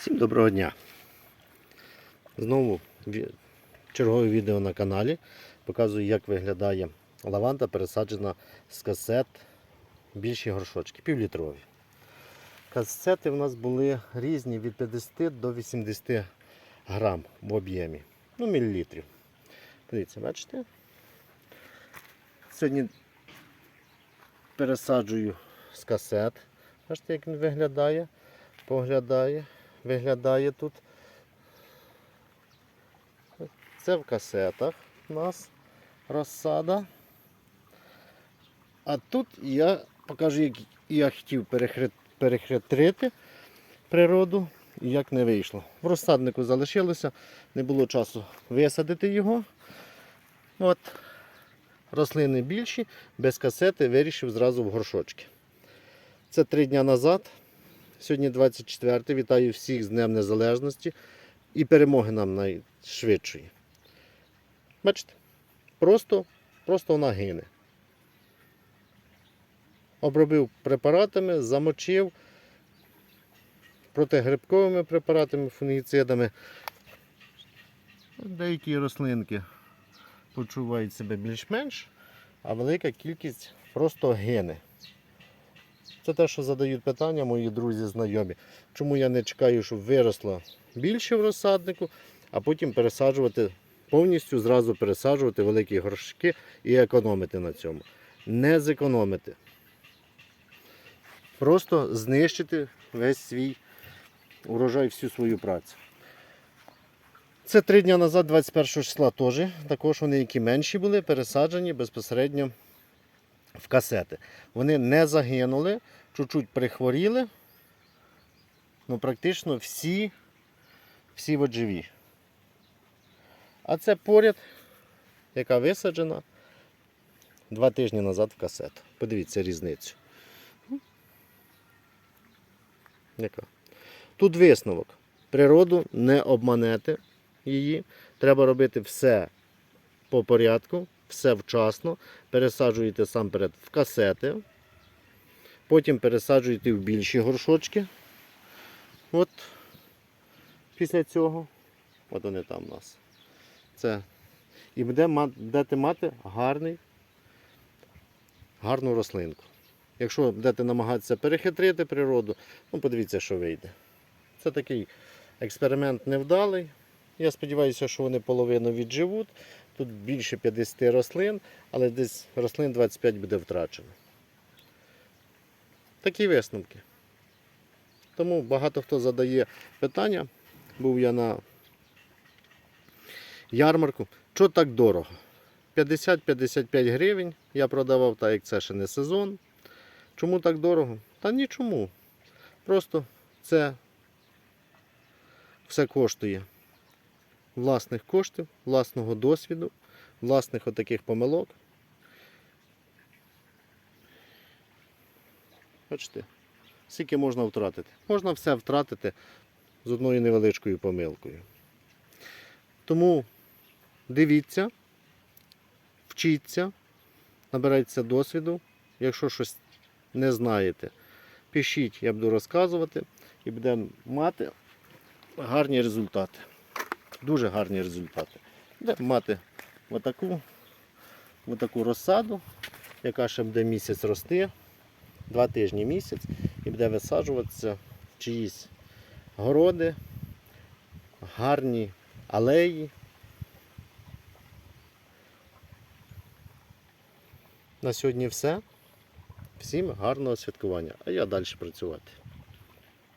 Всім доброго дня! Знову чергове відео на каналі. Показую, як виглядає лаванда, пересаджена з касет більші горшочки, півлітрові. Касети в нас були різні від 50 до 80 грам в об'ємі. Ну, мілілітрів. Дивіться, бачите? Сьогодні пересаджую з касет. Бачите, як він виглядає? Поглядає, виглядає тут. Це в касетах у нас розсада. А тут я покажу, як я хотів перехитрити природу і як не вийшло. В розсаднику залишилося, не було часу висадити його. От, рослини більші, без касети вирішив зразу в горшочки. Це три дні назад. Сьогодні 24 Вітаю всіх з Днем Незалежності і перемоги нам найшвидшої. Бачите? Просто, просто вона гине. Обробив препаратами, замочив протигрибковими препаратами, фунгіцидами. Деякі рослинки почувають себе більш-менш, а велика кількість просто гине. Це те, що задають питання мої друзі, знайомі. Чому я не чекаю, щоб виросло більше в розсаднику, а потім пересаджувати повністю зразу пересаджувати великі горшки і економити на цьому. Не зекономити. Просто знищити весь свій урожай, всю свою працю. Це три дні назад, 21 числа теж. Також вони, які менші були, пересаджені безпосередньо в касети. Вони не загинули, чуть-чуть прихворіли. Ну, практично всі, всі от живі. А це поряд, яка висаджена два тижні назад в касету. Подивіться різницю. Яка? Тут висновок. Природу не обманете її. Треба робити все по порядку, все вчасно. Пересаджуєте сам перед в касети. Потім пересаджуєте в більші горшочки. От після цього, от вони там у нас. Це. І будете мати гарний, гарну рослинку. Якщо будете намагатися перехитрити природу, ну подивіться, що вийде. Це такий експеримент невдалий. Я сподіваюся, що вони половину відживуть. Тут більше 50 рослин, але десь рослин 25 буде втрачено. Такі висновки. Тому багато хто задає питання. Був я на ярмарку. Що так дорого? 50-55 гривень я продавав, так як це ще не сезон. Чому так дорого? Та нічому. Просто це все коштує власних коштів, власного досвіду, власних отаких помилок. Бачите, скільки можна втратити? Можна все втратити з одною невеличкою помилкою. Тому дивіться, вчіться, набирайтеся досвіду. Якщо щось не знаєте, пишіть, я буду розказувати і будемо мати гарні результати. Дуже гарні результати. Будемо мати отаку, отаку розсаду, яка ще буде місяць рости, два тижні місяць, і буде висаджуватися в чиїсь городи, гарні алеї. На сьогодні все. Всім гарного святкування, а я далі працювати.